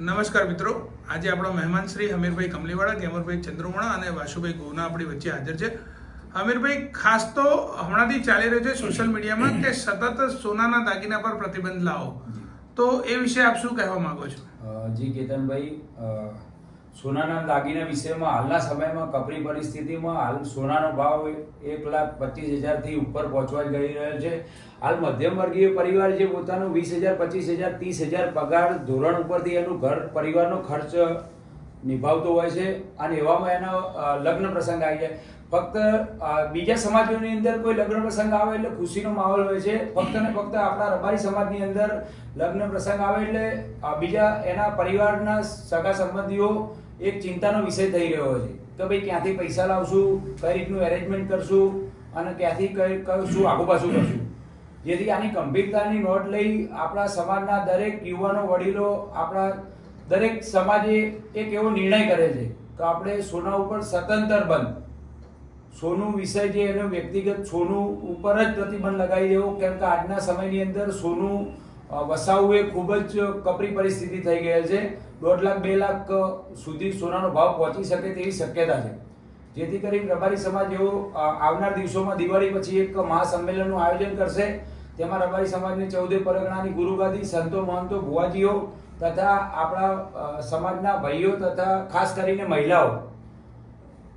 નમસ્કાર મિત્રો. આજે આપણો મહેમાન શ્રી હમીરભાઈ કમલીવાળા ગેમરભાઈ ચંદ્રમણા અને વાસુભાઈ ગોના આપણી વચ્ચે હાજર છે. હમીરભાઈ ખાસ તો હમણાંથી ચાલી રહ્યું છે સોશિયલ મીડિયામાં કે સતત સોનાના દાગીના પર પ્રતિબંધ લાવો. તો એ વિશે આપ શું કહેવા માંગો છો? જી કેતનભાઈ સોનાના દાગીના વિષયમાં હાલના સમયમાં કપરી પરિસ્થિતિમાં હાલ સોનાનો ભાવ એક લાખ પચીસ હજારથી ઉપર પહોંચવા જઈ રહ્યો છે. હાલ મધ્યમ વર્ગીય પરિવાર જે પોતાનું વીસ હજાર, પચીસ હજાર, ત્રીસ હજાર પગાર ધોરણ ઉપરથી એનું ઘર પરિવારનો ખર્ચ નિભાવતો હોય છે અને એવામાં એનો લગ્ન પ્રસંગ આવી જાય ફક્ત બીજા સમાજોની અંદર કોઈ લગ્ન પ્રસંગ આવે એટલે ખુશીનો માહોલ હોય છે. ફક્ત ને ફક્ત આપણા રબારી સમાજની અંદર લગ્ન પ્રસંગ આવે એટલે બીજા એના પરિવારના સગા સંબંધીઓ એક ચિંતાનો વિષય થઈ રહ્યો છે. કે ભાઈ, ક્યાંથી પૈસા લાવશું, કઈ રીતનું એરેન્જમેન્ટ કરશું અને ક્યાંથી કઈ શું આગુ પાછું કરશું. જેથી આની ગંભીરતાની નોટ લઈ આપણા સમાજના દરેક યુવાનો, વડીલો આપણા દરેક સમાજે એક એવો નિર્ણય કરે છે કે આપણે સોના ઉપર સ્વતંત્ર બંધ. સોનું વિષય જે એનો વ્યક્તિગત સોનું ઉપર જ પ્રતિબંધ લગાવી દેવો, કેમ કે આજના સમયની અંદર સોનું વસાવવું એ ખૂબ જ કપરી પરિસ્થિતિ થઈ ગયેલ છે. દોઢ લાખ, બે લાખ સુધી સોનાનો ભાવ પહોંચી શકે તેવી શક્યતા છે. જેથી કરીને રબારી સમાજ એવો આવનાર દિવસોમાં દિવાળી પછી એક મહાસંમેલનનું આયોજન કરશે. તેમાં રબારી સમાજની ચૌદે પરગણાની ગુરુગાદી, સંતો, મહંતો, ભુવાજીઓ તથા આપણા સમાજના ભાઈઓ તથા ખાસ કરીને મહિલાઓ.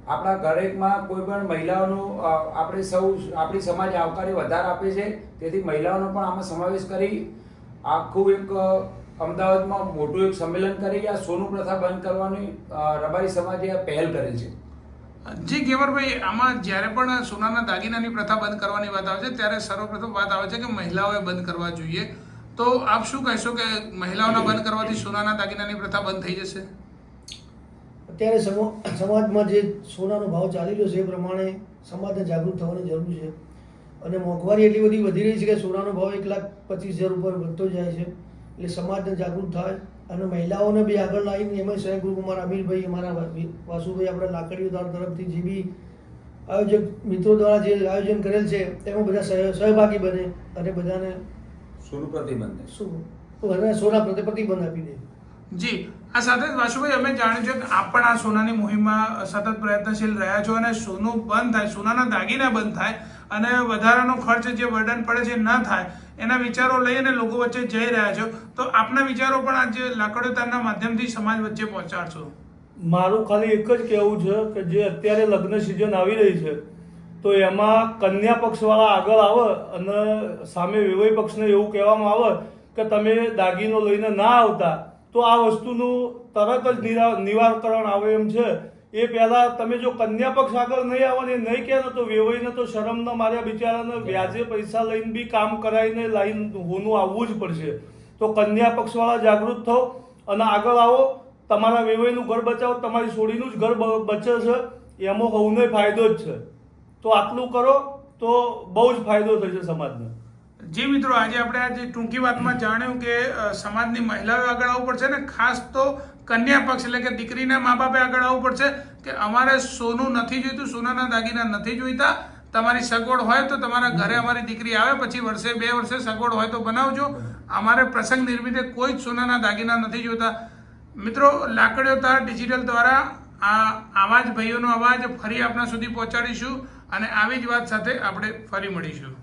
આપણા ઘરેકમાં કોઈ પણ મહિલાઓનું આપણે સૌ, આપણી સમાજ આવકારી વધારે આપે છે. તેથી મહિલાઓનો પણ આમાં સમાવેશ કરી આખું એક અમદાવાદમાં મોટું એક સંમેલન કરી આ સોનું પ્રથા બંધ કરવાની રબારી સમાજે આ પહેલ કરેલ છે. જી, કેવરભાઈ, આમાં જ્યારે પણ સોનાના દાગીનાની પ્રથા બંધ કરવાની વાત આવે છે, ત્યારે સર્વપ્રથમ વાત આવે છે કે મહિલાઓએ બંધ કરવા જોઈએ. તો આપ શું કહેશો કે મહિલાઓના બંધ કરવાથી સોનાના દાગીનાની પ્રથા બંધ થઈ જશે? અત્યારે સમા- સમાજમાં જે સોનાનો ભાવ ચાલી રહ્યો છે એ પ્રમાણે સમાજને જાગૃત થવાની જરૂર છે. અને મોંઘવારી એટલી બધી વધી રહી છે કે સોનાનો ભાવ એક લાખ પચીસ હજાર ઉપર વધતો જાય છે. એટલે સમાજને જાગૃત થાય અને મહિલાઓને બી આગળ લાવીને એમાં સ્વયં ગુરુકુમાર અમારા અમીરભાઈ અમારા વાસુભાઈ આપણા લાકડીઓ તરફથી જે બી આયોજક મિત્રો દ્વારા જે આયોજન કરેલ છે, તેમાં બધા સહ- સહભાગી બને અને બધાને સોનું પ્રતિબંધ શું અને સોના પ્રતિ પ્રતિબંધ આપી દે. જી આ સાથે જ વાસુભાઈ અમે જાણ્યું છે કે આપ પણ આ સોનાની મુહિમમાં સતત પ્રયત્નશીલ રહ્યા છો અને સોનું બંધ થાય સોનાના દાગીના બંધ થાય અને વધારાનો ખર્ચ જે વર્ડન પડે છે ન થાય એના વિચારો લઈ અને લોકો વચ્ચે જઈ રહ્યા છો. તો આપના વિચારો પણ આજે લાકડીતારના માધ્યમથી સમાજ વચ્ચે પહોંચાડશો. મારું ખાલી એક જ કહેવું છે કે જે અત્યારે લગ્ન સિઝન આવી રહી છે તો એમાં કન્યા પક્ષવાળા આગળ આવે અને સામે વિવય પક્ષને એવું કહેવામાં આવે કે તમે દાગીનો લઈને ના આવતા, તો આ વસ્તુનું તરત જ નિરા નિવારણ આવે એમ છે. એ પહેલાં તમે જો કન્યા પક્ષ આગળ નહીં આવો ને નહીં કહે ને તો વેવાઈને તો શરમ ન માર્યા બિચારાને વ્યાજે પૈસા લઈને બી કામ કરાવીને લાઈન હોનું આવવું જ પડશે. તો કન્યા પક્ષવાળા જાગૃત થો અને આગળ આવો. તમારા વેવાઈનું ઘર બચાવો, તમારી સોડીનું જ ઘર બચે છે. એમાં સૌને ફાયદો જ છે. તો આટલું કરો તો બહુ જ ફાયદો થશે સમાજને. જી મિત્રો, આજે આપણે આજે ટૂંકી વાતમાં જાણ્યું કે સમાજની મહિલાઓ આગળ આવવું પડશે ને, ખાસ તો કન્યા પક્ષ એટલે કે દીકરીના મા બાપે આગળ આવવું પડશે કે અમારે સોનું નથી જોઈતું, સોનાના દાગીના નથી જોઈતા. તમારી સગવડ હોય તો તમારા ઘરે અમારી દીકરી આવે, પછી વર્ષે બે વર્ષે સગવડ હોય તો બનાવજો. અમારે પ્રસંગ નિર્મિતે કોઈ જ સોનાના દાગીના નથી જોતા મિત્રો, લાકડીઓ તાર ડિજિટલ દ્વારા આ આવા જ ભાઈઓનો અવાજ ફરી આપણા સુધી પહોંચાડીશું અને આવી જ વાત સાથે આપણે ફરી મળીશું.